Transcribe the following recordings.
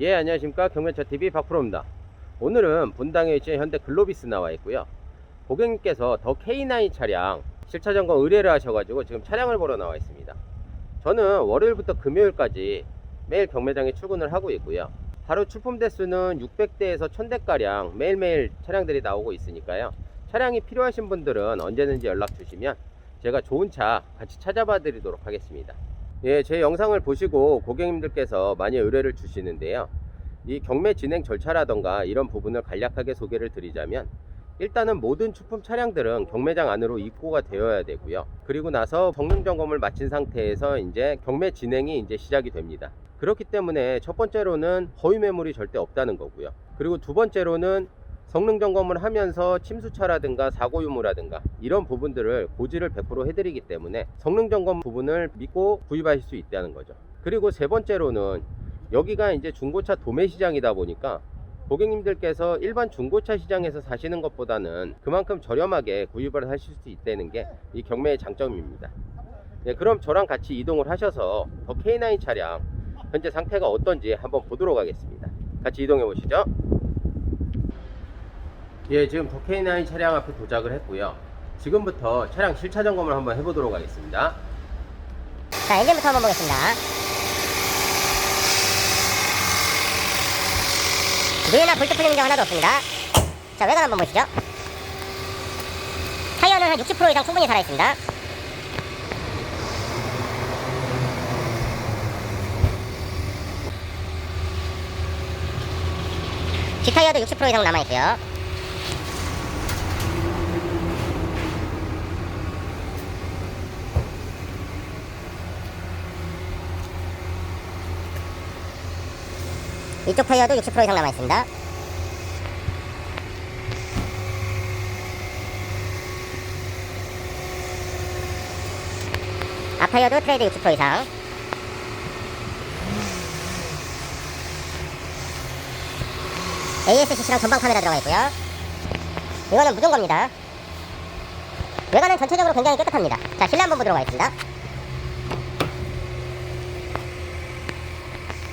예 안녕하십니까. 경매차TV 박프로입니다. 오늘은 분당에 위치한 현대 글로비스 나와 있고요. 고객님께서 더 K9 차량 실차 점검 의뢰를 하셔가지고 지금 차량을 보러 나와 있습니다. 저는 월요일부터 금요일까지 매일 경매장에 출근을 하고 있고요. 하루 출품 대수는 600대에서 1000대가량 매일매일 차량들이 나오고 있으니까요. 차량이 필요하신 분들은 언제든지 연락 주시면 제가 좋은 차 같이 찾아봐 드리도록 하겠습니다 예, 제 영상을 보시고 고객님들께서 많이 의뢰를 주시는데요. 이 경매 진행 절차라던가 이런 부분을 간략하게 소개를 드리자면 일단은 모든出품 차량들은 경매장 안으로 입고가 되어야 되고요. 그리고 나서 성능 점검을 마친 상태에서 이제 경매 진행이 이제 시작이 됩니다. 그렇기 때문에 첫 번째로는 허위 매물이 절대 없다는 거고요. 그리고 두 번째로는 성능 점검을 하면서 침수차라든가 사고 유무라든가 이런 부분들을 고지를 100% 해드리기 때문에 성능 점검 부분을 믿고 구입하실 수 있다는 거죠. 그리고 세 번째로는 여기가 이제 중고차 도매 시장이다 보니까 고객님들께서 일반 중고차 시장에서 사시는 것보다는 그만큼 저렴하게 구입을 하실 수 있다는 게 이 경매의 장점입니다. 네, 그럼 저랑 같이 이동을 하셔서 더 K9 차량 현재 상태가 어떤지 한번 보도록 하겠습니다. 같이 이동해 보시죠. 예, 지금 더 K9 차량 앞에 도착을 했고요. 지금부터 차량 실차 점검을 한번 해보도록 하겠습니다. 자, 엔진부터 한번 보겠습니다. 누이나 볼트 풀리는 점 하나도 없습니다. 자, 외관 한번 보시죠. 타이어는 한 60% 이상 충분히 살아있습니다. 뒷타이어도 60% 이상 남아있고요. 이쪽 타이어도 60% 이상 남아있습니다. 앞 타이어도 트레이드 60% 이상. ASCC랑 전방 카메라 들어가 있고요. 이거는 무전거입니다. 외관은 전체적으로 굉장히 깨끗합니다. 자, 실내 한번 보도록 하겠습니다.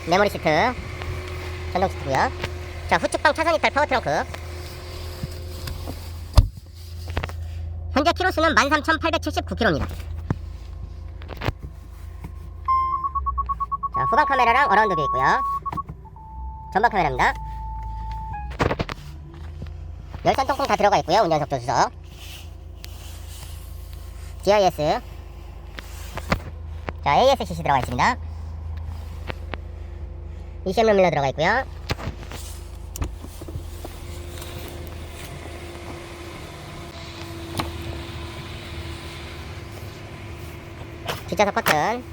메모리 시트, 전동 시트고요. 자, 후측방 차선 이탈 파워 트렁크. 현재 키로수는 13,879km입니다. 자, 후방 카메라랑 어라운드 뷰 있고요. 전방 카메라입니다. 열선 통풍 다 들어가 있고요. 운전석 조수석. GIS. 자, ASCC 들어가 있습니다. ECM 룸밀러 들어가 있고요. 뒷좌석 커튼.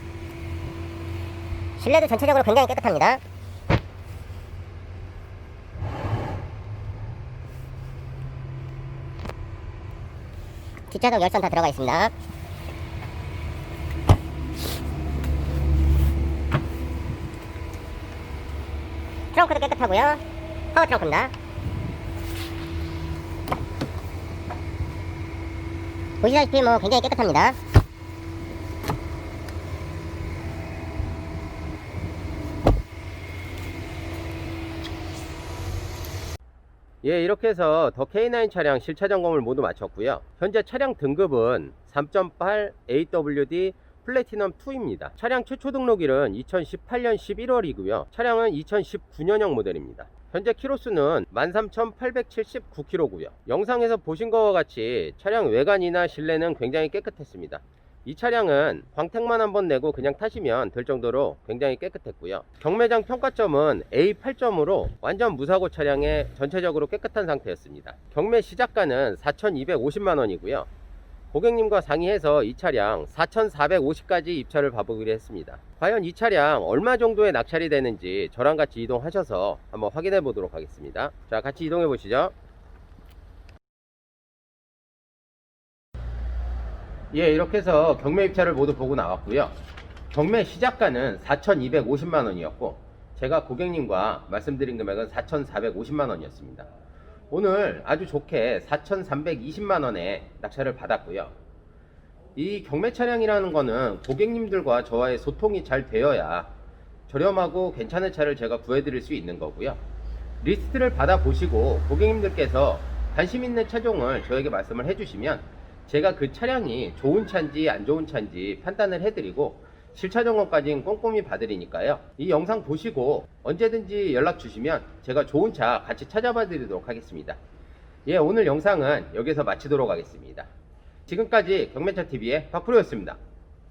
실내도 전체적으로 굉장히 깨끗합니다. 뒷좌석 열선 다 들어가 있습니다. 트렁크도 깨끗하고요. 파워 트렁크입니다. 보시다시피 뭐 굉장히 깨끗합니다. 예, 이렇게 해서 더 K9 차량 실차 점검을 모두 마쳤고요. 현재 차량 등급은 3.8 AWD 플래티넘 2입니다. 차량 최초 등록일은 2018년 11월이고요. 차량은 2019년형 모델입니다. 현재 키로수는 13,879km고요. 영상에서 보신 것과 같이 차량 외관이나 실내는 굉장히 깨끗했습니다. 이 차량은 광택만 한번 내고 그냥 타시면 될 정도로 굉장히 깨끗했고요. 경매장 평가점은 A 8점으로 완전 무사고 차량에 전체적으로 깨끗한 상태였습니다. 경매 시작가는 4,250만 원이고요. 고객님과 상의해서 이 차량 4,450까지 입찰을 봐보기로 했습니다. 과연 이 차량 얼마 정도의 낙찰이 되는지 저랑 같이 이동하셔서 한번 확인해 보도록 하겠습니다. 자, 같이 이동해 보시죠. 예, 이렇게 해서 경매 입찰을 모두 보고 나왔고요. 경매 시작가는 4,250만 원이었고 제가 고객님과 말씀드린 금액은 4,450만 원이었습니다. 오늘 아주 좋게 4,320만 원에 낙찰을 받았고요. 이 경매 차량이라는 거는 고객님들과 저와의 소통이 잘 되어야 저렴하고 괜찮은 차를 제가 구해드릴 수 있는 거고요. 리스트를 받아보시고 고객님들께서 관심 있는 차종을 저에게 말씀을 해주시면 제가 그 차량이 좋은 차인지 안 좋은 차인지 판단을 해드리고 실차 점검까지는 꼼꼼히 봐드리니까요. 이 영상 보시고 언제든지 연락 주시면 제가 좋은 차 같이 찾아봐 드리도록 하겠습니다. 예, 오늘 영상은 여기서 마치도록 하겠습니다. 지금까지 경매차TV의 박프로였습니다.